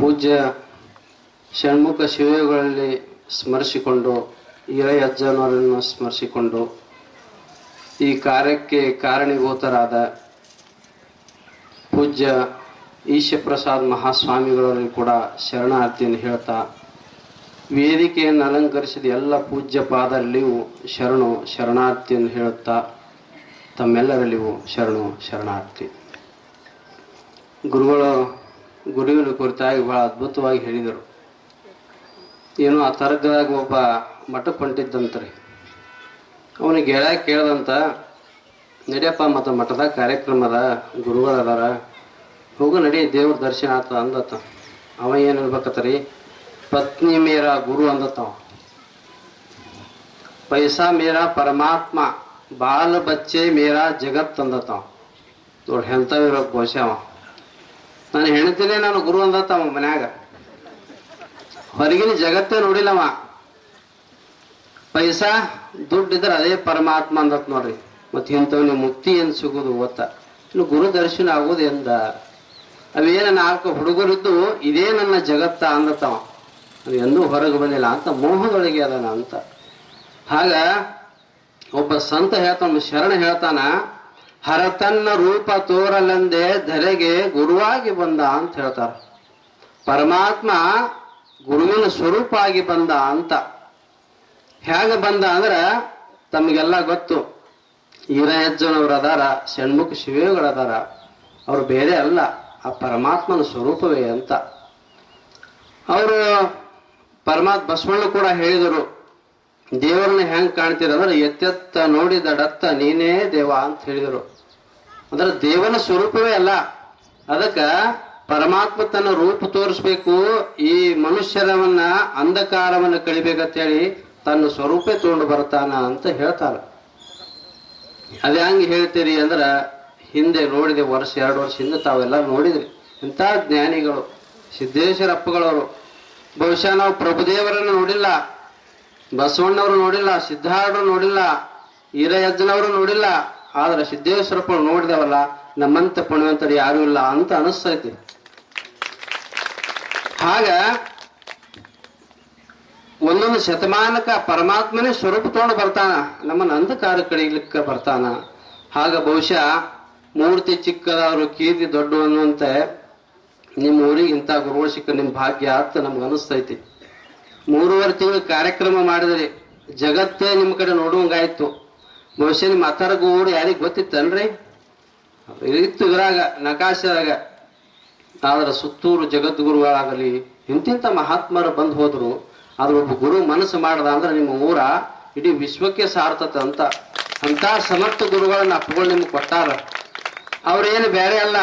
ಪೂಜ್ಯ ಷಣ್ಮುಖ ಶಿವಗಳಲ್ಲಿ ಸ್ಮರಿಸಿಕೊಂಡು ಹಿರೈ ಅಜ್ಜನವರನ್ನು ಸ್ಮರಿಸಿಕೊಂಡು ಈ ಕಾರ್ಯಕ್ಕೆ ಕಾರಣೀಭೂತರಾದ ಪೂಜ್ಯ ಈಶಪ್ರಸಾದ್ ಮಹಾಸ್ವಾಮಿಗಳಲ್ಲಿ ಕೂಡ ಶರಣಾರ್ಥಿಯನ್ನು ಹೇಳ್ತಾ, ವೇದಿಕೆಯನ್ನು ಅಲಂಕರಿಸಿದ ಎಲ್ಲ ಪೂಜ್ಯ ಪಾದರಲ್ಲಿಯೂ ಶರಣು ಶರಣಾರ್ಥಿಯನ್ನು ಹೇಳುತ್ತಾ, ತಮ್ಮೆಲ್ಲರಲ್ಲಿಯೂ ಶರಣು ಶರಣಾರ್ಥಿ. ಗುರುಗಳು ಗುರುವಿನ ಕುರಿತಾಗಿ ಬಹಳ ಅದ್ಭುತವಾಗಿ ಹೇಳಿದರು. ಏನೋ ಆ ತರಗದಾಗ ಒಬ್ಬ ಮಠಕ್ಕೆ ಹೊಂಟಿದ್ದಂತ್ರಿ. ಅವನಿಗೆ ಗೆಳೆಯ ಕೇಳ್ದಂತ, ನಡಿಯಪ್ಪ ಮತ್ತು ಮಠದಾಗ ಕಾರ್ಯಕ್ರಮದ ಗುರುಗಳು ಅದಾರ, ಹೋಗು ನಡಿ ದೇವ್ರ ದರ್ಶನ ಆತ ಅಂದತ್ತ. ಅವ ಏನು ಅನ್ಬೇಕತ್ತರಿ ಪತ್ನಿ ಮೇರ ಗುರು ಅಂದತ್ತವ ಪೈಸಾ ಮೇರ ಪರಮಾತ್ಮ, ಬಾಲ ಬಚ್ಚೆ ಮೇರ ಜಗತ್ ಅಂದತ್ತವ ನೋಡಿ ಎಂಥವಿರೋ ಘೋಷ ಅವ. ನಾನು ಹೆಣ್ತಿನೇ ನಾನು ಗುರು ಅಂದತ್ತವ ಮನ್ಯಾಗ. ಹೊರಗಿನ ಜಗತ್ತೇ ನೋಡಿಲ್ಲವ. ಪೈಸಾ ದುಡ್ಡಿದ್ರೆ ಅದೇ ಪರಮಾತ್ಮ ಅಂದತ್ ನೋಡ್ರಿ. ಮತ್ತೆ ಇಂಥವ್ನಿಗೆ ಮುಕ್ತಿ ಏನು ಸಿಗೋದು ಗೊತ್ತ. ಇನ್ನು ಗುರು ದರ್ಶನ ಆಗೋದು ಎಂದ? ಅವೇನ ನಾಲ್ಕು ಹುಡುಗರಿದ್ದು ಇದೇ ನನ್ನ ಜಗತ್ತ ಅಂದತ್ತವ ಅದು ಎಂದೂ ಹೊರಗೆ ಬಂದಿಲ್ಲ ಅಂತ ಮೋಹದೊಳಗೆ ಅದನ ಅಂತ. ಹಾಗ ಒಬ್ಬ ಸಂತ ಹೇಳ್ತಾನ, ಶರಣ ಹೇಳ್ತಾನ ಹರತನ್ನ ರೂಪ ತೋರಲೆಂದೇ ಧರೆಗೆ ಗುರುವಾಗಿ ಬಂದ ಅಂತ ಹೇಳ್ತಾರ. ಪರಮಾತ್ಮ ಗುರುವಿನ ಸ್ವರೂಪ ಆಗಿ ಬಂದ ಅಂತ. ಹೇಗ ಬಂದ ಅಂದ್ರೆ ತಮಗೆಲ್ಲ ಗೊತ್ತು. ಈರಯಜ್ಜನವ್ರು ಅದಾರ, ಷಣ್ಮುಖ ಶಿವೇಗಳು ಅದಾರ. ಅವ್ರು ಬೇರೆ ಅಲ್ಲ, ಆ ಪರಮಾತ್ಮನ ಸ್ವರೂಪವೇ ಅಂತ. ಅವರು ಪರಮಾತ್ಮ ಬಸವಣ್ಣ ಕೂಡ ಹೇಳಿದರು, ದೇವರನ್ನ ಹೆಂಗ್ ಕಾಣ್ತೀರ ಅಂದ್ರೆ ಎತ್ತೆತ್ತ ನೋಡಿದಡತ್ತ ನೀನೇ ದೇವ ಅಂತ ಹೇಳಿದರು. ಅಂದ್ರೆ ದೇವನ ಸ್ವರೂಪವೇ ಅಲ್ಲ. ಅದಕ್ಕ ಪರಮಾತ್ಮ ತನ್ನ ರೂಪ ತೋರಿಸ್ಬೇಕು, ಈ ಮನುಷ್ಯರವನ್ನ ಅಂಧಕಾರವನ್ನು ಕಳಿಬೇಕಂತ ಹೇಳಿ ತನ್ನ ಸ್ವರೂಪ ತಗೊಂಡು ಬರ್ತಾನ ಅಂತ ಹೇಳ್ತಾರ. ಅದ ಹೆಂಗೆ ಹೇಳ್ತೀರಿ ಅಂದ್ರೆ ಹಿಂದೆ ನೋಡಿದೆ ವರ್ಷ, ಎರಡು ವರ್ಷ ಹಿಂದೆ ತಾವೆಲ್ಲ ನೋಡಿದ್ರಿ. ಇಂಥ ಜ್ಞಾನಿಗಳು, ಸಿದ್ದೇಶ್ವರ ಅಪ್ಪಗಳವರು. ಬಹುಶಃ ನಾವು ಪ್ರಭುದೇವರನ್ನು ನೋಡಿಲ್ಲ, ಬಸವಣ್ಣವರು ನೋಡಿಲ್ಲ ಸಿದ್ಧಾರ್ಡ್ರು ನೋಡಿಲ್ಲ ಈರಯಜ್ಜನವರು ನೋಡಿಲ್ಲ ಆದ್ರೆ ಸಿದ್ದೇಶ್ವರಪ್ಪ ನೋಡಿದವಲ್ಲ, ನಮ್ಮಂತ ಪುಣ್ಯವಂತರು ಯಾರು ಇಲ್ಲ ಅಂತ ಅನಿಸ್ತೈತಿ. ಹಾಗ ಒಂದೊಂದು ಶತಮಾನಕ ಪರಮಾತ್ಮನೇ ಸ್ವರೂಪ ತಗೊಂಡು ಬರ್ತಾನ, ನಮ್ಮನ್ನ ಅಂಧಕಾರ ಕಡಿಲಿಕ್ಕೆ ಬರ್ತಾನ. ಹಾಗ ಬಹುಶಃ ಮೂರ್ತಿ ಚಿಕ್ಕದವರು ಕೀರ್ತಿ ದೊಡ್ಡ ಅನ್ನುವಂತೆ ನಿಮ್ಮ ಊರಿಗೆ ಇಂಥ ಗುರುಗಳು ಸಿಕ್ಕ ನಿಮ್ಮ ಭಾಗ್ಯ ಅಂತ ನಮ್ಗೆ ಅನಿಸ್ತೈತಿ. ಮೂರುವರೆ ತಿಂಗಳು ಕಾರ್ಯಕ್ರಮ ಮಾಡಿದ್ರಿ, ಜಗತ್ತೇ ನಿಮ್ಮ ಕಡೆ ನೋಡುವಂಗಾಯ್ತು. ಬಹುಶಃ ನಿಮ್ಮ ಗೂಡು ಯಾರಿಗೆ ಗೊತ್ತಿತ್ತನ್ರಿ ಇತ್ತು ಇದ್ರಾಗ, ನಕಾಶದಾಗ. ಆದ್ರೆ ಸುತ್ತೂರು ಜಗದ್ಗುರುಗಳಾಗಲಿ, ಇಂತಿಂಥ ಮಹಾತ್ಮರು ಬಂದು ಹೋದ್ರು, ಆದ್ರೆ ಒಬ್ಬ ಗುರು ಮನಸ್ಸು ಮಾಡ್ದ ಅಂದ್ರೆ ನಿಮ್ಮ ಊರ ಇಡೀ ವಿಶ್ವಕ್ಕೆ ಸಾರ್ತತ ಅಂತ. ಅಂತ ಸಮರ್ಥ ಗುರುಗಳನ್ನ ಅಪ್ಪಗಳು ನಿಮ್ಗೆ ಕೊಟ್ಟಾರ. ಅವ್ರೇನು ಬೇರೆ ಅಲ್ಲ.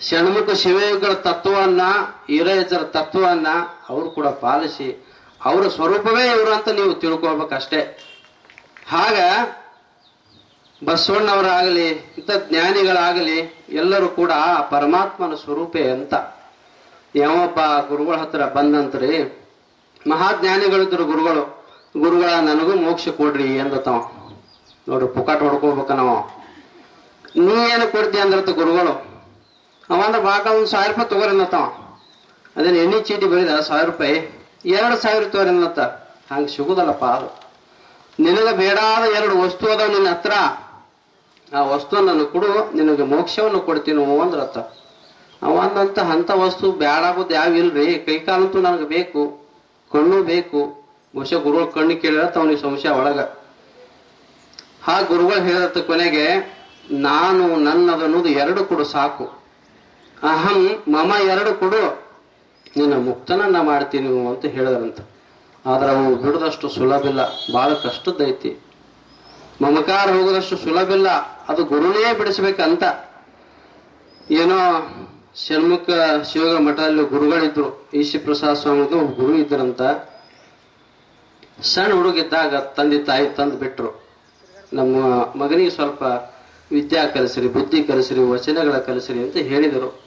ಷಣ್ಮುಖ ಶಿವಯುಗಳ ತತ್ವವನ್ನ ಈರಯಜರ ತತ್ವವನ್ನ ಅವರು ಕೂಡ ಪಾಲಿಸಿ, ಅವರ ಸ್ವರೂಪವೇ ಇವರು ಅಂತ ನೀವು ತಿಳ್ಕೊಬೇಕಷ್ಟೇ ಹಾಗ ಬಸವಣ್ಣವರಾಗಲಿ ಇಂಥ ಜ್ಞಾನಿಗಳಾಗಲಿ ಎಲ್ಲರೂ ಕೂಡ ಪರಮಾತ್ಮನ ಸ್ವರೂಪೇ ಅಂತ. ಯಾವೊಬ್ಬ ಗುರುಗಳ ಹತ್ರ ಬಂದಂತ್ರಿ, ಮಹಾಜ್ಞಾನಿಗಳಿದ್ರು ಗುರುಗಳು, ಗುರುಗಳ ನನಗೂ ಮೋಕ್ಷ ಕೊಡ್ರಿ ಅಂದತಾವ ನೋಡ್ರಿ, ಪುಕಾಟ್ ಹೊಡ್ಕೋಬೇಕ ನಾವು. ನೀ ಏನು ಕೊಡ್ತಿ ಅಂದ್ರತ ಗುರುಗಳು? ಅವಂದ್ರೆ ಬಾಕ ಒಂದು ಸಾವಿರ ರೂಪಾಯಿ ತಗೋರಿ ಅನ್ನತ್ತಾವ ಅದೇನು ಎಣ್ಣೆ ಚೀಟಿ ಬರೀದ ಸಾವಿರ ರೂಪಾಯಿ, ಎರಡು ಸಾವಿರ ತಗೋರಿ ಅನ್ನತ್ತ ಹಂಗೆ ಸಿಗುದಲ್ಲಪ್ಪ ಅದು. ನಿನಗೆ ಬೇಡಾದ ಎರಡು ವಸ್ತು ಅದಾವ ನಿನ್ನ ಹತ್ರ. ಆ ವಸ್ತು ನನಗೆ ಕೊಡು, ನಿನಗೆ ಮೋಕ್ಷವನ್ನು ಕೊಡ್ತೀನಿ ಅಂದ್ರತ್ತ ಅವ ಅಂದಂತ ಅಂತ ವಸ್ತು ಬ್ಯಾಡಾಗೋದು ಯಾವ ಇಲ್ರಿ? ಕೈಕಾಲಂತೂ ನನಗೆ ಬೇಕು, ಕಣ್ಣು ಬೇಕು. ಬಹುಶಃ ಗುರುಗಳು ಕಣ್ಣು ಕೇಳಿರತ್ತ ಅವನಿಗೆ ಸಂಶಯ ಒಳಗ. ಆ ಗುರುಗಳು ಹೇಳಿರತ್ತ ಕೊನೆಗೆ, ನಾನು ನನ್ನದು ಅನ್ನೋದು ಎರಡು ಕೊಡು ಸಾಕು. ಅಹಂ, ಮಮ ಎರಡು ಕೊಡು. ನಿನ್ನ ಮುಕ್ತನನ್ನ ಮಾಡ್ತೀನಿ ಅಂತ ಹೇಳಿದ್ರಂತ. ಆದ್ರೆ ಅವನು ಬಿಡದಷ್ಟು ಸುಲಭ ಇಲ್ಲ ಬಹಳ ಕಷ್ಟದೈತಿ ಮಮಕಾರ ಹೋಗೋದಷ್ಟು ಸುಲಭ ಇಲ್ಲ. ಅದು ಗುರುನೇ ಬಿಡಿಸ್ಬೇಕಂತ. ಏನೋ ಷಣ್ಮುಖ ಶಿವ ಮಠದಲ್ಲಿ ಗುರುಗಳಿದ್ರು. ಈಶಿ ಪ್ರಸಾದ್ ಸ್ವಾಮಿ ಅಂತ ಒಬ್ಬ ಗುರು ಇದ್ರಂತ. ಸಣ್ಣ ಹುಡುಗಿದ್ದಾಗ ತಂದೆ ತಾಯಿ ತಂದು ಬಿಟ್ರು. ನಮ್ಮ ಮಗನಿಗೆ ಸ್ವಲ್ಪ ವಿದ್ಯಾ ಕಲಿಸ್ರಿ, ಬುದ್ಧಿ ಕಲಿಸ್ರಿ, ವಚನಗಳ ಕಲಿಸ್ರಿ ಅಂತ ಹೇಳಿದರು.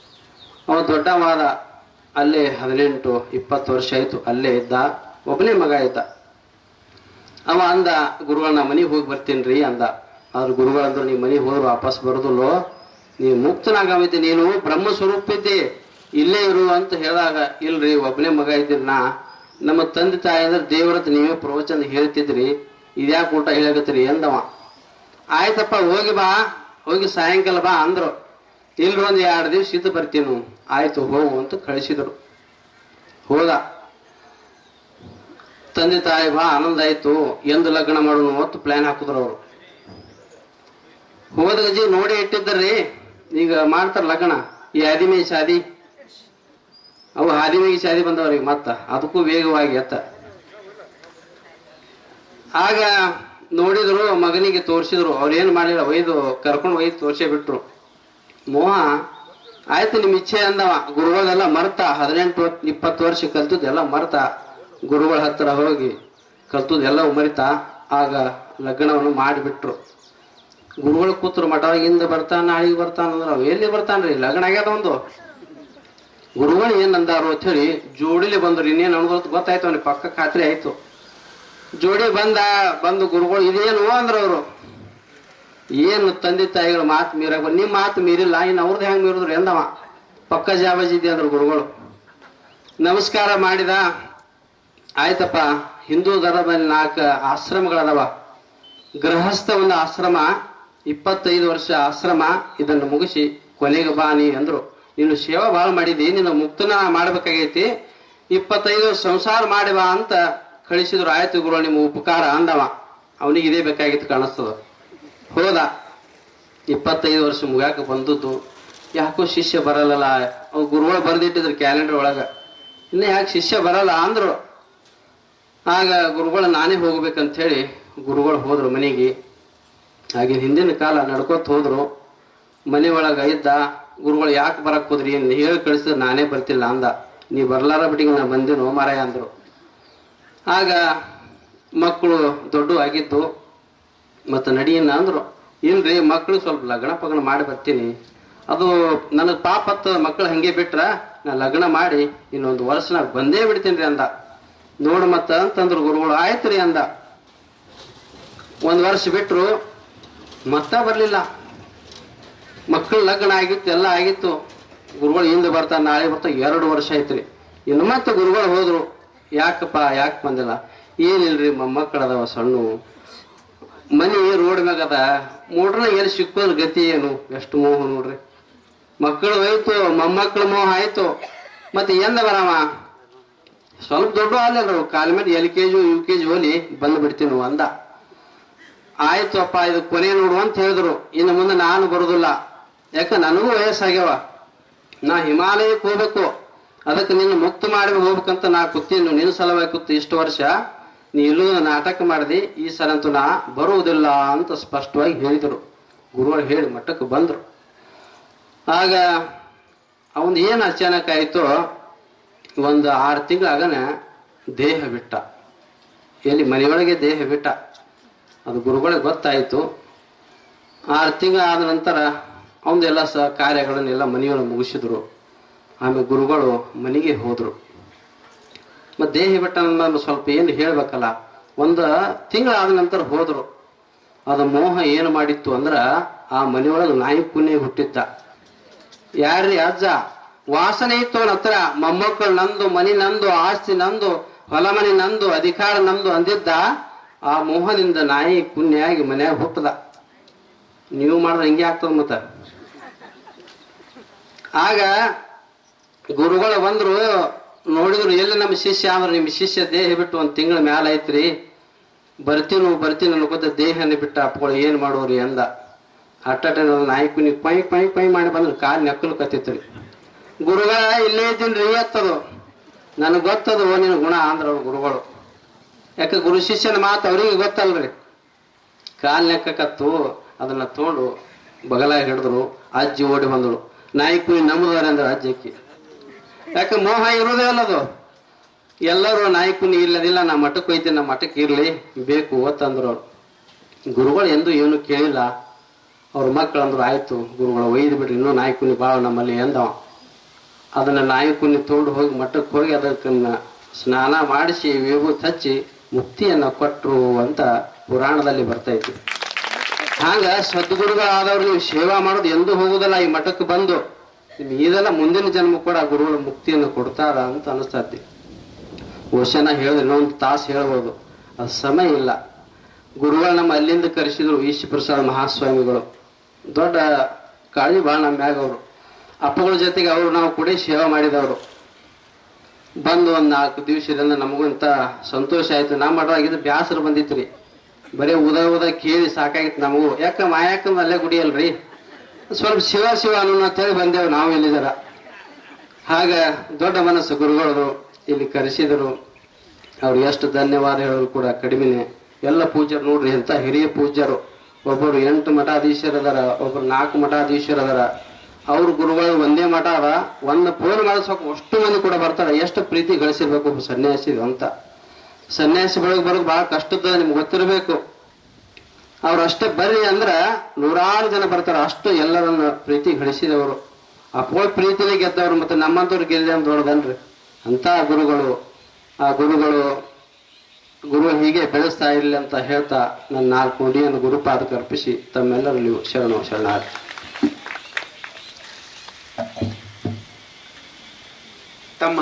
ಅವನು ದೊಡ್ಡವಾದ, ಅಲ್ಲೇ ಹದಿನೆಂಟು, ಇಪ್ಪತ್ತು ವರ್ಷ ಆಯಿತು, ಅಲ್ಲೇ ಇದ್ದ. ಒಬ್ಬನೇ ಮಗ ಇದ್ದ. ಅವ ಅಂದ, ಗುರುಗಳ, ನಾ ಮನೆಗೆ ಹೋಗಿ ಬರ್ತೀನಿ ಅಂದ. ಆದ್ರೆ ಗುರುಗಳಂದ್ರು ನೀವು ಮನೆಗೆ ಹೋದ್ರೆ ವಾಪಸ್ ಬರೋದಿಲ್ಲೋ? ನೀ ಮುಕ್ತನಾಗಿದ್ದೆ ನೀನು ಬ್ರಹ್ಮ ಸ್ವರೂಪ ಇದ್ದಿ ಇಲ್ಲೇ ಇರು ಅಂತ ಹೇಳಿದಾಗ, ಇಲ್ರಿ ಒಬ್ಬನೇ ಮಗ ಇದ್ದೀರಿ ನಾ. ನಮ್ಮ ತಂದೆ ತಾಯಿ ಅಂದ್ರೆ ದೇವ್ರತ್ ನೀವೇ ಪ್ರವಚನ ಹೇಳ್ತಿದ್ರಿ. ಇದ್ಯಾಕೆ ಊಟ ಹೇಳಕತ್ತೀರಿ ಎಂದವ ಆಯ್ತಪ್ಪ, ಹೋಗಿ ಬಾ. ಹೋಗಿ ಸಾಯಂಕಾಲ ಬಾ ಅಂದ್ರು. ಇಲ್ರಿ, ಒಂದು ಎರಡು ದಿವ್ಸ ಇದ್ದು ಬರ್ತೀನಿ. ಆಯ್ತು, ಹೋಗು ಅಂತ ಕಳಿಸಿದ್ರು. ಹೋದ. ತಂದೆ ತಾಯಿ ಬಾ, ಆನಂದ ಆಯ್ತು ಎಂದು ಲಗ್ನ ಮಾಡೋಣ ಅಂತ ಪ್ಲಾನ್ ಹಾಕಿದ್ರು ಅವರು. ಹೋದ ಗಜಿ ನೋಡಿ ಇಟ್ಟಿದ್ದರ್ರಿ, ಈಗ ಮಾಡ್ತಾರ ಲಗ್ನ. ಈ ಆದಿಮೇ ಶಾದಿ. ಅವು ಆದಿಮೇಗೆ ಶಾದಿ ಬಂದವ್ರಿಗೆ ಮತ್ತ. ಅದಕ್ಕೂ ವೇಗವಾಗಿ ಎತ್ತ. ಆಗ ನೋಡಿದ್ರು, ಮಗನಿಗೆ ತೋರಿಸಿದ್ರು. ಅವ್ರೇನು ಮಾಡಿಲ್ಲ ಒಯ್ದು, ಕರ್ಕೊಂಡು ಒಯ್ದು ತೋರ್ಸೇ ಬಿಟ್ರು. ಮೋಹ, ಆಯ್ತು ನಿಮ್ಮ ಇಚ್ಛೆ ಅಂದವ. ಗುರುಗಳೆಲ್ಲ ಮರ್ತ. ಹದಿನೆಂಟು, ಇಪ್ಪತ್ತು ವರ್ಷ ಕಲ್ತದ್ದೆಲ್ಲ ಮರ್ತ. ಗುರುಗಳ ಹತ್ತಿರ ಹೋಗಿ ಕಲ್ತದ್ದೆಲ್ಲ ಉಮರಿತಾ ಆಗ ಲಗ್ನವನ್ನು ಮಾಡಿಬಿಟ್ರು. ಗುರುಗಳು ಕೂತ್ರು ಮಠವಾಗಿಂದ ಬರ್ತಾನ, ನಾಳೆಗೆ ಬರ್ತಾನ ಅಂದ್ರೆ ಅವ್ ಎಲ್ಲಿ ಬರ್ತಾನ್ರಿ ಲಗ್ನ ಆಗ್ಯದ ಒಂದು. ಗುರುಗಳು ಏನು ಅಂದಾರು ಅಂತ ಹೇಳಿ ಜೋಡಿಲಿ ಬಂದ್ರು. ಇನ್ನೇನು ಅನ್ಬೋದು ಗೊತ್ತಾಯ್ತು ಅವನಿಗೆ, ಪಕ್ಕ ಖಾತ್ರಿ ಆಯ್ತು. ಜೋಡಿ ಬಂದ, ಬಂದು ಗುರುಗಳು, ಇದೇನು ಅಂದ್ರ ಅವರು. ಏನು ತಂದೆ ತಾಯಿಗಳ ಮಾತು ಮೀರಾಗ ನಿಮ್ಮ ಮಾತು ಮೀರಿಲ್ಲ, ಇನ್ನು ಅವ್ರದ್ದು ಹೆಂಗೆ ಮೀರಿದ್ರು ಎಂದವ? ಪಕ್ಕ ಜಾಬಾಜಿದ್ದೆ ಅಂದ್ರು ಗುರುಗಳು. ನಮಸ್ಕಾರ ಮಾಡಿದ. ಆಯ್ತಪ್ಪ, ಹಿಂದೂ ಧರ್ಮದಲ್ಲಿ ನಾಲ್ಕು ಆಶ್ರಮಗಳದವ. ಗೃಹಸ್ಥ ಒಂದು ಆಶ್ರಮ, ಇಪ್ಪತ್ತೈದು ವರ್ಷ ಆಶ್ರಮ, ಇದನ್ನು ಮುಗಿಸಿ ಕೊನೆಗೆ ಬಾನಿ ಅಂದ್ರು. ನೀನು ಸೇವಾ ಭಾಳ ಮಾಡಿದಿ, ನೀನು ಮುಕ್ತನ ಮಾಡ್ಬೇಕಾಗೈತಿ. ಇಪ್ಪತ್ತೈದು ಸಂಸಾರ ಮಾಡಿವ ಅಂತ ಕಳಿಸಿದ್ರು. ಆಯ್ತು ಗುರು, ನಿಮ್ಮ ಉಪಕಾರ ಅಂದವ. ಅವನಿಗೆ ಇದೇ ಬೇಕಾಗಿತ್ತು ಕಾಣಿಸ್ತದ. ಹೋದ. ಇಪ್ಪತ್ತೈದು ವರ್ಷ ಮುಗ್ಯಾಕ ಬಂದದ್ದು. ಯಾಕೋ ಶಿಷ್ಯ ಬರಲ್ಲಲ್ಲ. ಅವ್ ಗುರುಗಳು ಬರೆದಿಟ್ಟಿದ್ರು ಕ್ಯಾಲೆಂಡರ್ ಒಳಗ. ಇನ್ನ ಯಾಕೆ ಶಿಷ್ಯ ಬರಲ್ಲ ಅಂದ್ರು. ಆಗ ಗುರುಗಳು ನಾನೇ ಹೋಗ್ಬೇಕಂತ ಹೇಳಿ ಗುರುಗಳು ಹೋದರು ಮನೆಗೆ. ಹಾಗೆ ಹಿಂದಿನ ಕಾಲ ನಡ್ಕೊತ ಹೋದರು. ಮನೆ ಒಳಗೆ ಇದ್ದ ಗುರುಗಳು ಯಾಕೆ ಬರಕ್ಕೆ ಹೋದ್ರಿ ಹೇಳಿ ಕಳಿಸಿದ್ರೆ, ನಾನೇ ಬರ್ತಿಲ್ಲ ಅಂದ. ನೀ ಬರ್ಲಾರ ಬಿಟ್ಟಿಗೆ ನಾನು ಬಂದಿನೋ ಮಾರಾಯ ಅಂದರು. ಆಗ ಮಕ್ಕಳು ದೊಡ್ಡ ಆಗಿದ್ದು, ಮತ್ತು ನಡಿಯನ್ನ ಅಂದ್ರು. ಇಲ್ರಿ ಮಕ್ಕಳು ಸ್ವಲ್ಪ ಲಗ್ನ ಪಗ್ನ ಮಾಡಿ ಬರ್ತೀನಿ. ಅದು ನನಗೆ ಪಾಪ ಹತ್ತ ಮಕ್ಕಳು ಹಂಗೆ ಬಿಟ್ರ ನಾ ಲಗ್ನ ಮಾಡಿ ಇನ್ನೊಂದು ವರ್ಷ ನಾನು ಬಂದೇ ಬಿಡ್ತೀನಿ ರೀ ಅಂದ. ನೋಡು ಮತ್ತ ಅಂತಂದ್ರು ಗುರುಗಳು. ಆಯ್ತು ರೀ ಅಂದ. ಒಂದು ವರ್ಷ ಬಿಟ್ರು ಮತ್ತ ಬರಲಿಲ್ಲ. ಮಕ್ಕಳು ಲಗ್ನ ಆಗಿತ್ತು, ಎಲ್ಲ ಆಗಿತ್ತು. ಗುರುಗಳು ಹಿಂದೆ ಬರ್ತಾ ನಾಳೆ ಬರ್ತಾ ಎರಡು ವರ್ಷ ಆಯ್ತ್ರಿ ಇನ್ನು ಮತ್ತೆ ಗುರುಗಳು ಹೋದ್ರು. ಯಾಕಪ್ಪ, ಯಾಕೆ ಬಂದಿಲ್ಲ? ಏನಿಲ್ರಿ ಮೊಮ್ಮಕ್ಕಳು ಅದಾವ ಸಣ್ಣ. ಮನೆ ರೋಡ್ ಮ್ಯಾಗದ ಮೋಟ್ರನ ಎಲ್ಲಿ ಸಿಕ್ಕೋದ್ರ ಗತಿ ಏನು? ಎಷ್ಟು ಮೋಹ ನೋಡ್ರಿ. ಮಕ್ಕಳು ಹೋಯ್ತು, ಮೊಮ್ಮಕ್ಕಳ ಮೋಹ ಆಯ್ತು. ಮತ್ತೆ ಎಂದ ಬರವ? ಸ್ವಲ್ಪ ದೊಡ್ಡ ಅಲ್ಲ ಕಾಲ ಮೇಲೆ L K G, U K G Holi ಬಂದು ಬಿಡ್ತೀನಿ ಅಂದ. ಆಯ್ತು ಇದು ಕೊನೆ ನೋಡು ಅಂತ ಹೇಳಿದ್ರು. ಇನ್ನು ಮುಂದೆ ನಾನು ಬರುದಿಲ್ಲ. ಯಾಕ, ನನಗೂ ವಯಸ್ಸಾಗ್ಯವ. ನಾ ಹಿಮಾಲಯಕ್ಕೆ ಹೋಗ್ಬೇಕು. ಅದಕ್ಕೆ ನಿನ್ನ ಮುಕ್ತ ಮಾಡಿ ಹೋಗ್ಬೇಕಂತ ನಾ ಕೂತೀನಿ ನಿನ್ನ ಸಲವಾಗಿ ಕೂತು ಇಷ್ಟು ವರ್ಷ ನೀ ಇಲ್ಲೂ ನಾಟಕ ಮಾಡಿದಿ. ಈ ಸಲ ಅಂತೂ ನಾ ಬರುವುದಿಲ್ಲ ಅಂತ ಸ್ಪಷ್ಟವಾಗಿ ಹೇಳಿದರು. ಗುರುಗಳು ಹೇಳಿ ಮಟ್ಟಕ್ಕೆ ಬಂದರು. ಆಗ ಅವನು ಏನು ಅಚಾನಕ್ ಆಯ್ತು? ಒಂದು ಆರು ತಿಂಗಳಾಗನ ದೇಹ ಬಿಟ್ಟ. ಎಲ್ಲಿ ಮನೆಯೊಳಗೆ ದೇಹ ಬಿಟ್ಟ. ಅದು ಗುರುಗಳಿಗೆ ಗೊತ್ತಾಯಿತು. ಆರು ತಿಂಗಳ ಆದ ನಂತರ ಅವನ್ನೆಲ್ಲ ಸ ಕಾರ್ಯಗಳನ್ನೆಲ್ಲ ಮನೆಯೊಳಗೆ ಮುಗಿಸಿದ್ರು. ಆಮೇಲೆ ಗುರುಗಳು ಮನೆಗೆ ಹೋದ್ರು. ಮತ್ತು ದೇಹ ಬಿಟ್ಟ ನಾನು ಸ್ವಲ್ಪ ಏನು ಹೇಳ್ಬೇಕಲ್ಲ. ಒಂದು ತಿಂಗಳಾದ ನಂತರ ಹೋದ್ರು. ಅದು ಮೋಹ ಏನು ಮಾಡಿತ್ತು ಅಂದ್ರೆ ಆ ಮನೆಯೊಳಗೆ ನಾಯಿ ಪುಣ್ಯ ಹುಟ್ಟಿದ್ದ. ಯಾರ್ರಿ ಅಜ್ಜ? ವಾಸನೆ ಇತ್ತು ಅವನ ಹತ್ರ. ಮೊಮ್ಮಕ್ಕಳು ನಂದು, ಮನಿ ನಂದು, ಆಸ್ತಿ ನಂದು ಹೊಲ ಮನೆ ನಂದು, ಅಧಿಕಾರ ನಂದು ಅಂದಿದ್ದ ಆ ಮೋಹದಿಂದ ನಾಯಿ ಪುಣ್ಯಾಗಿ ಮನ್ಯಾಗ ಹುಟ್ಟದ. ನೀವು ಮಾಡಿದ್ರೆ ಹಿಂಗೆ ಆಗ್ತದ ಮತ್ತ. ಆಗ ಗುರುಗಳು ಬಂದ್ರು, ನೋಡಿದ್ರು ಎಲ್ಲಿ ನಮ್ಮ ಶಿಷ್ಯ ಅಂದ್ರೆ ನಿಮ್ಮ ಶಿಷ್ಯ ದೇಹ ಬಿಟ್ಟು ಒಂದ್ ತಿಂಗಳ ಮ್ಯಾಲ ಐತ್ರಿ. ಬರ್ತೀನು ಬರ್ತೀನಿ ಅನ್ಕೋತ ದೇಹನ ಬಿಟ್ಟ ಅಪ್ಪಗಳು ಏನು ಮಾಡೋರಿ ಅಂದ. ಅಟ್ಟ ನಾಯಿ ಕುನಿ ಪೈ ಪೈ ಪೈ ಮಾಡಿ ಬಂದ್ರು. ಕಾಲು ನೆಕ್ಕಲು ಕತ್ತಿತ್ರಿ. ಗುರುಗಳ, ಇಲ್ಲೇ ಇದ್ದೀನಿ ರೀ, ಎತ್ತದು. ನನಗೆ ಗೊತ್ತದು ನಿನ್ನ ಗುಣ ಅಂದ್ರೆ ಅವ್ರು ಗುರುಗಳು. ಯಾಕೆ ಗುರು ಶಿಷ್ಯನ ಮಾತು ಅವ್ರಿಗೆ ಗೊತ್ತಲ್ರಿ? ಕಾಲ್ ಲೆಕ್ಕತ್ತು ಅದನ್ನ ತೊಗೊಂಡು ಬಗಲ ಹಿಡಿದ್ರು, ಅಜ್ಜಿ ಓಡಿ ಬಂದಳು. ನಾಯಿ ಕುಯಿ ನಮ್ಮದವ್ರೆ ಅಂದ್ರೆ ಅಜ್ಜಕ್ಕೆ ಯಾಕೆ ಮೋಹ ಇರೋದೇ ಅಲ್ಲದು? ಎಲ್ಲರೂ ನಾಯಿ ಇಲ್ಲದಿಲ್ಲ, ನಾ ಮಠಕ್ಕೆ ಹೋಯ್ತೀನಿ ನಮ್ಮ ಮಠಕ್ಕೆ ಇರಲಿ, ಬೇಕು ಅಂತಂದ್ರು ಅವ್ರು. ಗುರುಗಳು ಎಂದು ಏನು ಕೇಳಿಲ್ಲ. ಅವ್ರ ಮಕ್ಕಳಂದ್ರು ಆಯ್ತು ಗುರುಗಳು, ಒಯ್ದು ಬಿಡ್ರಿ, ಇನ್ನೂ ನಾಯಿ ಕುನಿ ಭಾಳ ನಮ್ಮಲ್ಲಿ ಎಂದವ. ಅದನ್ನ ನಾಯಿ ಕುನಿ ತೊಗೊಂಡು ಹೋಗಿ ಮಠಕ್ಕೆ ಹೋಗಿ ಅದಕ್ಕನ್ನು ಸ್ನಾನ ಮಾಡಿಸಿ ವಿಭೂತಿ ಹಚ್ಚಿ ಮುಕ್ತಿಯನ್ನು ಕೊಟ್ಟರು ಅಂತ ಪುರಾಣದಲ್ಲಿ ಬರ್ತೈತಿ ಹಂಗ ಸದ್ಗುರುಗಳಾದವ್ರು ನೀವು ಸೇವಾ ಮಾಡೋದು ಎಂದೂ ಹೋಗುವುದಲ್ಲ, ಈ ಮಠಕ್ಕೆ ಬಂದು. ನಿಮ್ಗೆ ಇದೆಲ್ಲ ಮುಂದಿನ ಜನ್ಮ ಕೂಡ ಗುರುಗಳು ಮುಕ್ತಿಯನ್ನು ಕೊಡ್ತಾರ ಅಂತ ಅನಿಸ್ತತಿ ಹೇಳಿದ ಹೇಳಿದ್ರೆ ಇನ್ನೊಂದು ತಾಸು ಹೇಳ್ಬೋದು. ಅದು ಸಮಯ ಇಲ್ಲ. ಗುರುಗಳು ನಮ್ಮ ಅಲ್ಲಿಂದ ಕರೆಸಿದ್ರು ಈಶ್ವರ ಪ್ರಸಾದ ಮಹಾಸ್ವಾಮಿಗಳು. ದೊಡ್ಡ ಕಾಳಿ ಭಾಳ ನಮ್ಮ ಮ್ಯಾಗ ಅವರು. ಅಪ್ಪಗಳ ಜೊತೆಗೆ ಅವರು ನಾವು ಕೂಡ ಸೇವೆ ಮಾಡಿದವರು. ಬಂದು ಒಂದು ನಾಲ್ಕು ದಿವಸದಿಂದ ನಮಗೂ ಸಂತೋಷ ಆಯಿತು. ನಾ ಮಾಡುವಾಗಿದ್ದು ಬ್ಯಾಸರ ಬಂದಿತ್ತು ರೀ ಬರೀ ಉದ ಉದ ಕೇಳಿ ಸಾಕಾಗಿತ್ತು ನಮಗೂ. ಯಾಕ ಮಾಯಾಕಂದ್ರೆ ಅಲ್ಲೇ ಗುಡಿಯಲ್ರಿ ಸ್ವಲ್ಪ ಶಿವ ಶಿವ ಅನ್ನೋ ಬಂದೇವು ನಾವು ಇಲ್ಲಿದರ. ಹಾಗ ದೊಡ್ಡ ಮನಸ್ಸು ಗುರುಗಳು ಇಲ್ಲಿ ಕರೆಸಿದರು. ಅವ್ರು ಎಷ್ಟು ಧನ್ಯವಾದ ಹೇಳೋರು ಕೂಡ ಕಡಿಮೆನೆ. ಎಲ್ಲ ಪೂಜ್ಯರು ನೋಡ್ರಿ ಎಂತ ಹಿರಿಯ ಪೂಜ್ಯರು. ಒಬ್ಬರು ಎಂಟು ಮಠಾಧೀಶರದಾರ, ಒಬ್ಬರು ನಾಲ್ಕು ಮಠಾಧೀಶರದಾರ. ಅವ್ರ ಗುರುಗಳು ಒಂದೇ ಮಠ ಅದ. ಒಂದು ಫೋನ್ ಮಾಡಿಸ್ಬೇಕು ಅಷ್ಟು ಮಂದಿ ಕೂಡ ಬರ್ತಾರೆ. ಎಷ್ಟು ಪ್ರೀತಿ ಗಳಿಸಿರ್ಬೇಕು ಸನ್ಯಾಸಿ ಅಂತ. ಸನ್ಯಾಸಿ ಬೆಳಗ್ಗೆ ಬರೋಕೆ ಬಹಳ ಕಷ್ಟದ, ನಿಮ್ಗೆ ಗೊತ್ತಿರಬೇಕು. ಅವ್ರು ಅಷ್ಟೇ ಬರ್ರಿ ಅಂದ್ರೆ ನೂರಾರು ಜನ ಬರ್ತಾರೆ. ಅಷ್ಟು ಎಲ್ಲರನ್ನ ಪ್ರೀತಿ ಗಳಿಸಿದವರು. ಅಪ್ಪೋ ಪ್ರೀತಿಲಿ ಗೆದ್ದವರು ಮತ್ತೆ ನಮ್ಮಂತವ್ರು ಗೆಲ್ಲದೆ ಅಂತ ನೋಡ್ದನ್ರಿ. ಅಂತ ಗುರುಗಳು, ಆ ಗುರುಗಳು ಗುರು ಹೀಗೆ ಬೆಳೆಸ್ತಾ ಇರಲಿ ಅಂತ ಹೇಳ್ತಾ ನನ್ನ ನಾಲ್ಕು ನುಡಿಯನ್ನು ಗುರುಪಾದಕ್ಕೆ ಅರ್ಪಿಸಿ ತಮ್ಮೆಲ್ಲರಲ್ಲಿ ಶರಣು ಶರಣಾರ್ಥಿ. ತಮ್ಮ